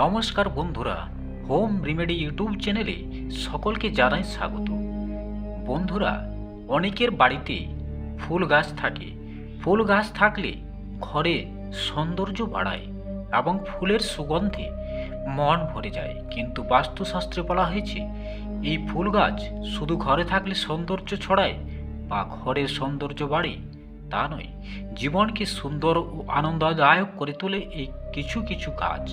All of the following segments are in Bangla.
নমস্কার বন্ধুরা, হোম রিমেডি ইউটিউব চ্যানেলে সকলকে জানাই স্বাগত। বন্ধুরা, অনেকের বাড়িতে ফুল গাছ থাকে। ফুল গাছ থাকলে ঘরে সৌন্দর্য বাড়ায় এবং ফুলের সুগন্ধে মন ভরে যায়। কিন্তু বাস্তুশাস্ত্রে বলা হয়েছে, এই ফুল গাছ শুধু ঘরে থাকলে সৌন্দর্য ছড়ায় বা ঘরের সৌন্দর্য বাড়ে তা নয়, জীবনকে সুন্দর ও আনন্দদায়ক করে তোলে এই কিছু কিছু গাছ।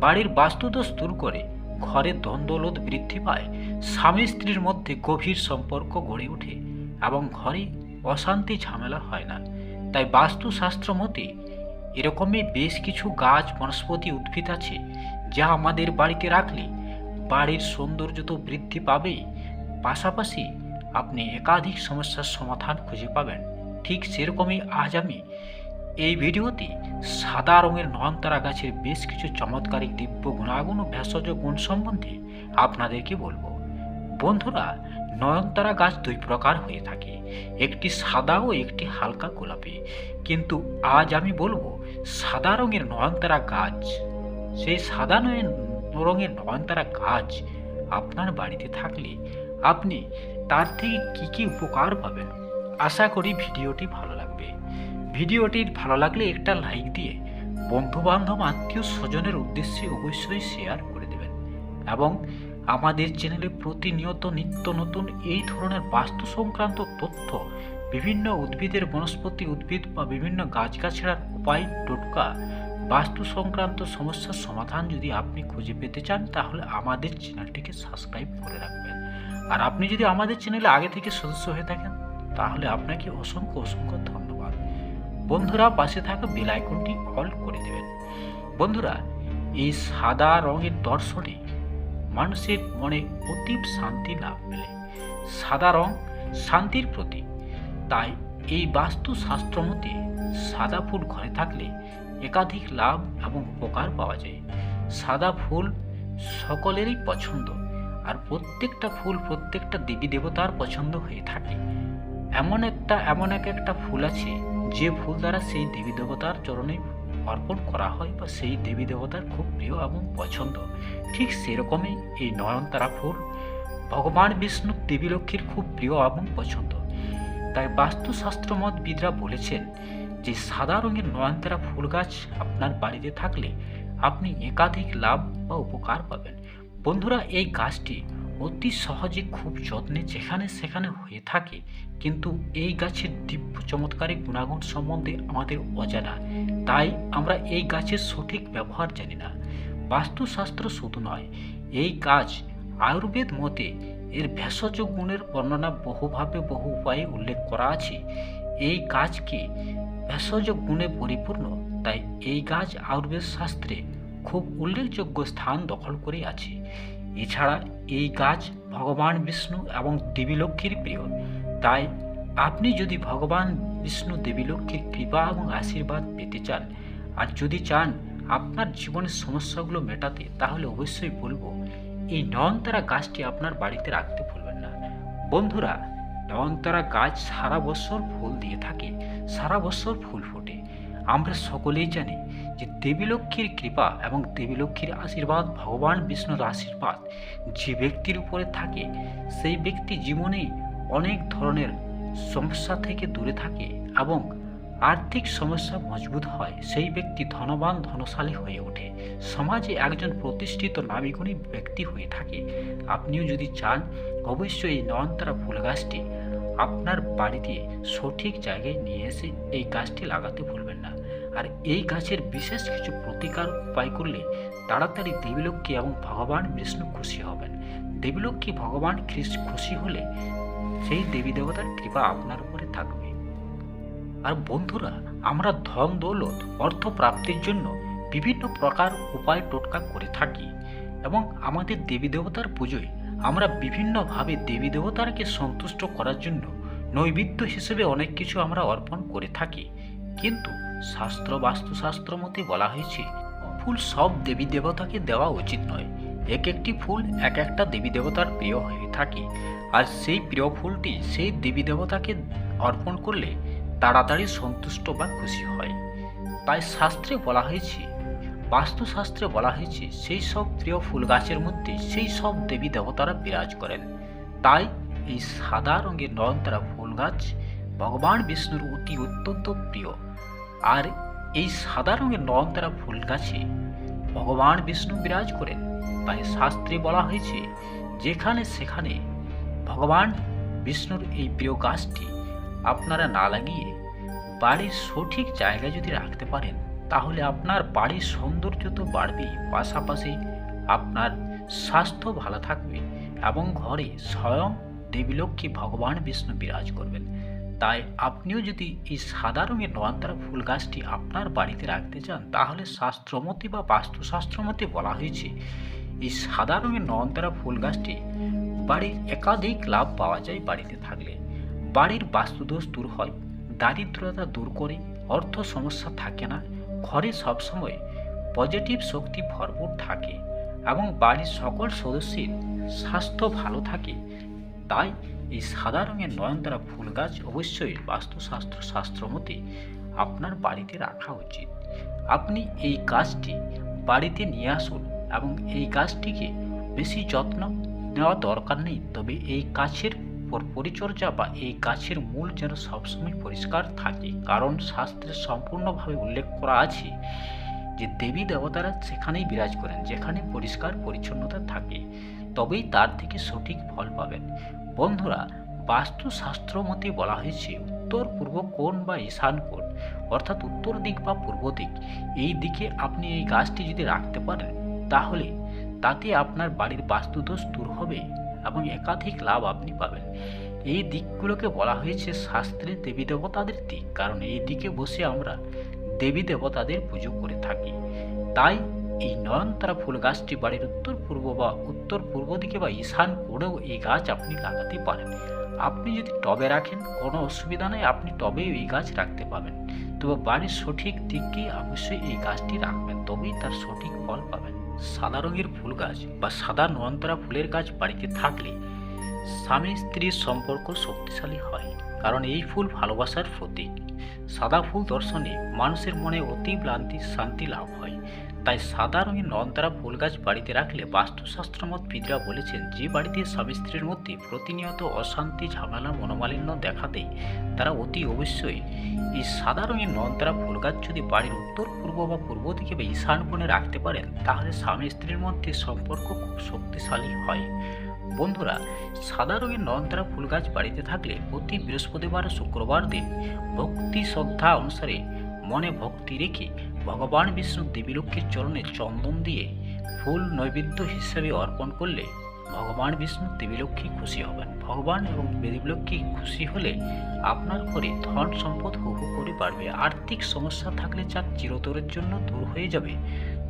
বাড়ির বাস্তুদোষ দূর করে ঘরে দ্বন্দ্বলোধ বৃদ্ধি পায়, স্বামী স্ত্রীর মধ্যে গভীর সম্পর্ক গড়ে ওঠে এবং ঘরে অশান্তি ঝামেলা হয় না। তাই বাস্তুশাস্ত্র মতে, এরকমই বেশ কিছু গাছ বনস্পতি উদ্ভিদ আছে যা আমাদের বাড়িতে রাখলে বাড়ির সৌন্দর্য তো বৃদ্ধি পাবেই। পাশাপাশি আপনি একাধিক সমস্যার সমাধান খুঁজে পাবেন। ঠিক সেরকমই আজ আমি এই ভিডিওতে সাদা রঙের নয়নতারা গাছের বেশ কিছু চমৎকারিক দিব্য গুণাগুণ ও ভেষজ গুণ সম্বন্ধে আপনাদেরকে বলব। বন্ধুরা, নয়নতারা গাছ দুই প্রকার হয়ে থাকে। একটি সাদা ও একটি হালকা গোলাপি। কিন্তু আজ আমি বলব, সাদা রঙের নয়নতারা গাছ, সেই সাদা রঙের নয়নতারা গাছ আপনার বাড়িতে থাকলে আপনি তার থেকে কি কি উপকার পাবেন? আশা করি ভিডিওটি ভালো লাগবে ভিডিওটি ভালো লাগলে একটা লাইক দিয়ে বন্ধু বান্ধব আত্মীয় স্বজনের উদ্দেশ্যে অবশ্যই শেয়ার করে দেবেন এবং আমাদের চ্যানেলে প্রতিনিয়ত নিত্য নতুন এই ধরনের বাস্তু সংক্রান্ত তথ্য, বিভিন্ন উদ্ভিদের বনস্পতি উদ্ভিদ বা বিভিন্ন গাছগাছড়ার উপায়, টোটকা, বাস্তু সংক্রান্ত সমস্যার সমাধান যদি আপনি খুঁজে পেতে চান, তাহলে আমাদের চ্যানেলটিকে সাবস্ক্রাইব করে রাখবেন। আর আপনি যদি আমাদের চ্যানেলে আগে থেকে সদস্য হয়ে থাকেন, তাহলে আপনাকে অসংখ্য অসংখ্য বন্ধুরা পাশে থাকা বেল আইকনটি অল করে দেবেন। বন্ধুরা, এই সাদা রঙের দর্শনে মানুষের মনে অতীব শান্তি লাভ মেলে। সাদা রং শান্তির প্রতীক। তাই এই বাস্তু শাস্ত্র মতে সাদা ফুল ঘরে থাকলে একাধিক লাভ এবং উপকার পাওয়া যায়। সাদা ফুল সকলেরই পছন্দ আর প্রত্যেকটা ফুল প্রত্যেকটা দেবী দেবতার পছন্দ হয়ে থাকে। এমন একটা, এমন এক একটা ফুল আছে যে ফুল দ্বারা সেই দেবী দেবতার চরণে অর্পণ করা হয় বা সেই দেবী দেবতার খুব প্রিয় এবং পছন্দ, ঠিক সেরকমই এই নয়নতারা ফুল ভগবান বিষ্ণু দেবী লক্ষ্মীর খুব প্রিয় এবং পছন্দ। তাই বাস্তুশাস্ত্র মতবিদরা বলেছেন যে, সাদা রঙের নয়নতারা ফুল গাছ আপনার বাড়িতে থাকলে আপনি একাধিক লাভ বা উপকার পাবেন। বন্ধুরা, এই গাছটি অতি সহজে খুব যত্নে যেখানে সেখানে হয়ে থাকে, কিন্তু এই গাছের দিব্য চমৎকারী গুণাগুণ সম্বন্ধে আমাদের অজানা। তাই আমরা এই গাছের সঠিক ব্যবহার জানি না। বাস্তুশাস্ত্র শুধু নয়, এই গাছ আয়ুর্বেদ মতে এর ভেষজ গুণের বর্ণনা বহুভাবে বহু উপায়ে উল্লেখ করা আছে। এই গাছকে ভেষজ গুণে পরিপূর্ণ, তাই এই গাছ আয়ুর্বেদ শাস্ত্রে খুব উল্লেখযোগ্য স্থান দখল করে আছে। এছাড়া এই গাছ ভগবান বিষ্ণু এবং দেবী লক্ষ্মীর প্রিয়। তাই আপনি যদি ভগবান বিষ্ণু, দেবী লক্ষ্মীর কৃপা এবং আশীর্বাদ পেতে চান আর যদি চান আপনার জীবনের সমস্যাগুলো মেটাতে, তাহলে অবশ্যই বলব, এই নয়নতারা গাছটি আপনার বাড়িতে রাখতে ভুলবেন না। বন্ধুরা, নয়নতারা গাছ সারা বছর ফুল দিয়ে থাকে, সারা বছর ফুল ফোটে। আমরা সকলেই জানি যে দেবী লক্ষ্মীর কৃপা এবং দেবী লক্ষ্মীর আশীর্বাদ, ভগবান বিষ্ণুর আশীর্বাদ যে ব্যক্তির উপরে থাকে, সেই ব্যক্তি জীবনে অনেক ধরনের সমস্যা থেকে দূরে থাকে এবং আর্থিক সমস্যা মজবুত হয়। সেই ব্যক্তি ধনবান, ধনশালী হয়ে ওঠে। সমাজে একজন প্রতিষ্ঠিত নামিগুণী ব্যক্তি হয়ে থাকে। আপনিও যদি চান, অবশ্যই নয়নতারা ফুল গাছটি আপনার বাড়িতে সঠিক জায়গায় নিয়ে এসে এই গাছটি লাগাতে ভুলবেন না। আর এই গাছের বিশেষ কিছু প্রতিকার উপায় করলে তাড়াতাড়ি দেবীলক্ষ্মী এবং ভগবান বিষ্ণু খুশি হবেন। দেবীলক্ষ্মী ভগবান খুশি হলে সেই দেবী দেবতার কৃপা আপনার উপরে থাকবে। আর বন্ধুরা, আমরা ধন দৌলত, অর্থ প্রাপ্তির জন্য বিভিন্ন প্রকার উপায় টোটকা করে থাকি এবং আমাদের দেবী দেবতার পুজোয় আমরা বিভিন্নভাবে দেবী দেবতারকে সন্তুষ্ট করার জন্য নৈবেদ্য হিসেবে অনেক কিছু আমরা অর্পণ করে থাকি। কিন্তু শাস্ত্র বাস্তুশাস্ত্র মতে বলা হয়েছে, ফুল সব দেবী দেবতাকে দেওয়া উচিত নয়। এক একটি ফুল এক একটা দেবী দেবতার প্রিয় হয়ে থাকে। আর সেই প্রিয় ফুলটি সেই দেবী দেবতাকে অর্পণ করলে তাড়াতাড়ি সন্তুষ্ট বা খুশি হয়। তাই শাস্ত্রে বলা হয়েছে বাস্তুশাস্ত্রে বলা হয়েছে, সেই সব প্রিয় ফুল গাছের মধ্যে সেই সব দেবী দেবতারা বিরাজ করেন। তাই এই সাদা রঙের নয়নতারা ফুল গাছ ভগবান বিষ্ণুর অতি অত্যন্ত প্রিয়। আর এই সাদা রঙের নয়নতারা ফুল গাছে ভগবান বিষ্ণু বিরাজ করেন। তাই শাস্ত্রে বলা হয়েছে, যেখানে সেখানে ভগবান বিষ্ণুর এই প্রিয় গাছটি আপনারা না লাগিয়ে বাড়ির সঠিক জায়গায় যদি রাখতে পারেন তাহলে আপনার বাড়ির সৌন্দর্য তো বাড়বেই। পাশাপাশি আপনার স্বাস্থ্য ভালো থাকবে এবং ঘরে স্বয়ং দেবীলক্ষ্মী ভগবান বিষ্ণু বিরাজ করবেন। তাই আপনিও যদি এই সাদা রঙের নয়নতারা ফুল গাছটি আপনার বাড়িতে রাখতে চান, তাহলে শাস্ত্রমতে বা বাস্তুশাস্ত্রমতে বলা হয়েছে, এই সাদা রঙের নয়নতারা ফুল গাছটি বাড়ির একাধিক লাভ পাওয়া যায় বাড়িতে থাকলে। বাড়ির বাস্তুদোষ দূর হয়, দারিদ্রতা দূর করে, অর্থ সমস্যা থাকে না ঘরে সবসময় পজিটিভ শক্তি ভরপুর থাকে এবং বাড়ির সকল সদস্যের স্বাস্থ্য ভালো থাকে। তাই এই সাদা রঙের নয়নতারা ফুল গাছ অবশ্যই বাস্তুশাস্ত্র শাস্ত্র মতে আপনার বাড়িতে রাখা উচিত। আপনি এই গাছটি বাড়িতে নিয়ে আসুন এবং এই গাছটিকে বেশি যত্ন নেওয়া দরকার নেই। তবে এই গাছের পরিচর্যা বা এই গাছের মূল যেন সবসময় পরিষ্কার থাকে। কারণ শাস্ত্রে সম্পূর্ণভাবে উল্লেখ করা আছে যে দেবী দেবতারা সেখানেই বিরাজ করেন, যেখানে পরিষ্কার পরিচ্ছন্নতা থাকে। তবেই তার থেকে সঠিক ফল পাবেন। বন্ধুরা, বাস্তুশাস্ত্র মতে বলা হয়েছে, উত্তর পূর্ব কোণ বা ঈশান কোণ, অর্থাৎ উত্তর দিক বা পূর্ব দিক, এই দিকে আপনি এই গাছটি যদি রাখতে পারেন, তাহলে তাতে আপনার বাড়ির বাস্তুদোষ দূর হবে। এবং একাধিক লাভ আপনি পাবেন। এই দিকগুলোকে বলা হয়েছে শাস্ত্রে দেবী দেবতাদের দিক, কারণ এই দিকে বসে আমরা দেবী দেবতাদের পুজো করে থাকি। তাই এই নয়নতারা ফুল গাছটি বাড়ির উত্তর পূর্ব বা উত্তর পূর্ব দিকে বা ঈশান কোণেও এই গাছ আপনি লাগাতে পারেন। আপনি যদি টবে রাখেন, কোনো অসুবিধা নেই, আপনি টবেও এই গাছ রাখতে পাবেন। তবে বাড়ির সঠিক দিককে অবশ্যই এই গাছটি রাখবেন, তবেই তার সঠিক ফল পাবেন। সাদা রঙের ফুল গাছ বা সাদা নয়নতারা ফুলের গাছ বাড়িতে থাকলে স্বামী স্ত্রীর সম্পর্ক শক্তিশালী হয়। কারণ এই ফুল ভালোবাসার প্রতীক। সাদা ফুল দর্শনে মানুষের মনে অতি ক্লান্তি শান্তি লাভ হয়। তাই সাদা রঙের নয়নতারা ফুল গাছ বাড়িতে রাখলে বাস্তুশাস্ত্র মতবিদরা বলেছেন, যে বাড়িতে স্বামী স্ত্রীর মধ্যে প্রতিনিয়ত অশান্তি, ঝামেলা, মনোমালিন্য দেখা দেয়, তারা অতি অবশ্যই। এই সাদা রঙের নয়নতারা ফুল গাছ যদি বাড়ির উত্তর, পূর্ব বা পূর্ব দিকে বা ঈশান কোণে রাখতে পারেন, তাহলে স্বামী স্ত্রীর মধ্যে সম্পর্ক খুব শক্তিশালী হয়। বন্ধুরা, সাদা রঙের নয়নতারা ফুল গাছ বাড়িতে থাকলে প্রতি বৃহস্পতিবার শুক্রবার দিন ভক্তি শ্রদ্ধা অনুসারে মনে ভক্তি রেখে ভগবান বিষ্ণু দেবীলক্ষ্মীর চরণে চন্দন দিয়ে ফুল নৈবেদ্য হিসাবে অর্পণ করলে ভগবান বিষ্ণু দেবীলক্ষ্মী খুশি হবেন। ভগবান এবং দেবীলক্ষ্মী খুশি হলে আপনার ঘরে ধন সম্পদ হু হু করে বাড়বে আর্থিক সমস্যা থাকলে যা চিরতরের জন্য দূর হয়ে যাবে।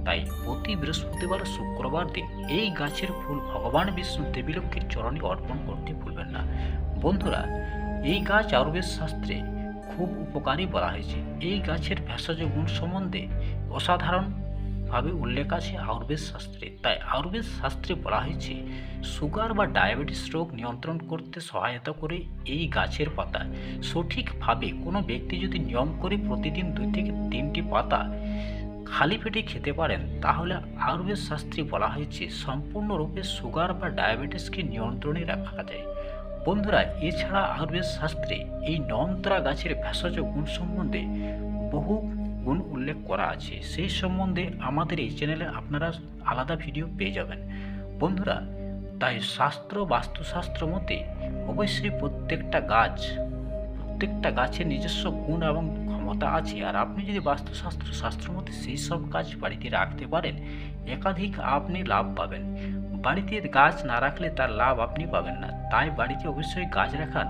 তাই প্রতি বৃহস্পতিবার শুক্রবার দিন এই গাছের ফুল ভগবান বিষ্ণু দেবীলক্ষ্মীর চরণে অর্পণ করতে ভুলবেন না। বন্ধুরা, এই গাছ আয়ুর্বেদ শাস্ত্রে খুব উপকারী বলা হয়েছে। এই গাছের ভেষজ গুণ সম্বন্ধে অসাধারণভাবে উল্লেখ আছে আয়ুর্বেদ শাস্ত্রে। তাই আয়ুর্বেদ শাস্ত্রে বলা হয়েছে, সুগার বা ডায়াবেটিস রোগ নিয়ন্ত্রণ করতে সহায়তা করে এই গাছের পাতা। সঠিকভাবে কোনো ব্যক্তি যদি নিয়ম করে প্রতিদিন দুই থেকে তিনটি পাতা খালি পেটে খেতে পারেন, তাহলে আয়ুর্বেদ শাস্ত্রে বলা হয়েছে, সম্পূর্ণরূপে সুগার বা ডায়াবেটিসকে নিয়ন্ত্রণে রাখা যায়। বন্ধুরা, এছাড়া আয়ুর্বেদ শাস্ত্রে এই নয়নতারা গাছের ভেষজ গুণ সম্বন্ধে বহু গুণ উল্লেখ করা আছে। সেই সম্বন্ধে আমাদের এই চ্যানেলে আপনারা আলাদা ভিডিও পেয়ে যাবেন। বন্ধুরা, তাই শাস্ত্র, বাস্তুশাস্ত্র মতে অবশ্যই প্রত্যেকটা গাছ, প্রত্যেকটা গাছের নিজস্ব গুণ এবং ক্ষমতা আছে। আর আপনি যদি বাস্তুশাস্ত্র, শাস্ত্র মতে সেই সব গাছ বাড়িতে রাখতে পারেন, একাধিক আপনি লাভ পাবেন। বাড়িতে গাছ না রাখলে তার লাভ আপনি পাবেন না। তাই বাড়িতে অবশ্যই গাছ রাখান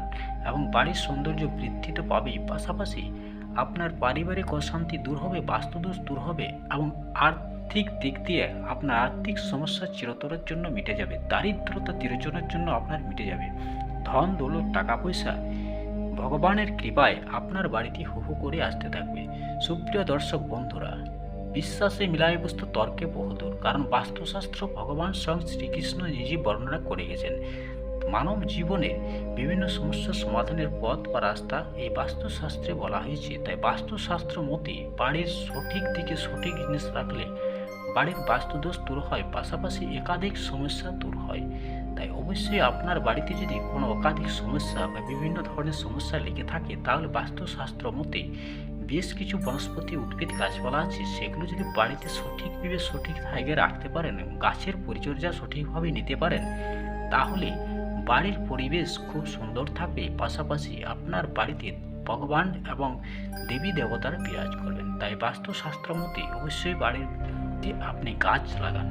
এবং বাড়ির সৌন্দর্য বৃদ্ধি তো পাবেই। পাশাপাশি আপনার পারিবারিক অশান্তি দূর হবে, বাস্তুদোষ দূর হবে এবং আর্থিক দিক দিয়ে আপনার আর্থিক সমস্যা চিরতরের জন্য মিটে যাবে। দারিদ্রতা চিরজনের জন্য আপনার মিটে যাবে। ধন, দৌলত টাকা পয়সা ভগবানের কৃপায় আপনার বাড়িতে হু হু করে আসতে থাকবে। সুপ্রিয় দর্শক বন্ধুরা বিশ্বাসে মিলায় বস্তু তর্কে বহুদূর, কারণ বাস্তুশাস্ত্র ভগবান স্বয়ং শ্রীকৃষ্ণ নিজে বর্ণনা করে গেছেন। মানব জীবনে বিভিন্ন সমস্যার সমাধানের পথ বা রাস্তা এই বাস্তুশাস্ত্রে বলা হয়েছে। তাই বাস্তুশাস্ত্র মতে বাড়ির সঠিক দিকে সঠিক জিনিস রাখলে বাড়ির বাস্তুদোষ দূর হয়, পাশাপাশি একাধিক সমস্যা দূর হয়। তাই অবশ্যই আপনার বাড়িতে যদি কোনো একাধিক সমস্যা বা বিভিন্ন ধরনের সমস্যা লেগে থাকে, তাহলে বাস্তুশাস্ত্র মতে বেশ কিছু বনস্পতি, উদ্ভিদ, গাছপালা আছে। সেগুলো যদি বাড়িতে সঠিকভাবে সঠিক জায়গায় রাখতে পারেন এবং গাছের পরিচর্যা সঠিকভাবে নিতে পারেন, তাহলে বাড়ির পরিবেশ খুব সুন্দর থাকবে। পাশাপাশি আপনার বাড়িতে ভগবান এবং দেবী দেবতারা বিরাজ করবেন। তাই বাস্তুশাস্ত্র মতে অবশ্যই বাড়িতে আপনি গাছ লাগান।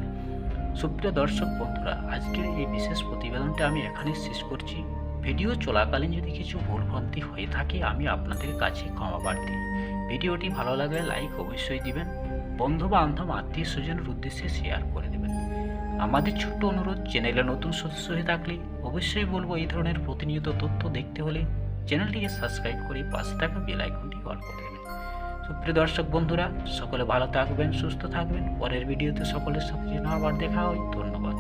সুপ্রিয় দর্শক বন্ধুরা, আজকের এই বিশেষ প্রতিবেদনটা আমি এখানে শেষ করছি। ভিডিও চলাকালীন যদি কিছু ভুলভ্রান্তি হয়ে থাকে, আমি আপনাদের কাছে ক্ষমা প্রার্থী। ভিডিওটি ভালো লাগলে লাইক অবশ্যই দিবেন। বন্ধু বান্ধব আত্মীয় স্বজনের উদ্দেশ্যে শেয়ার করে দেবেন। আমাদের ছোট্ট অনুরোধ চ্যানেলে নতুন সদস্য হয়ে থাকলে অবশ্যই বলব এই ধরনের প্রতিনিয়ত তথ্য দেখতে হলে চ্যানেলটিকে সাবস্ক্রাইব করে পাশে থাকা বেল আইকনটি অল করে দেবেন। সুপ্রিয় দর্শক বন্ধুরা, সকলে ভালো থাকবেন, সুস্থ থাকবেন। পরের ভিডিওতে সকলের সাথে আবার দেখা হয়। ধন্যবাদ।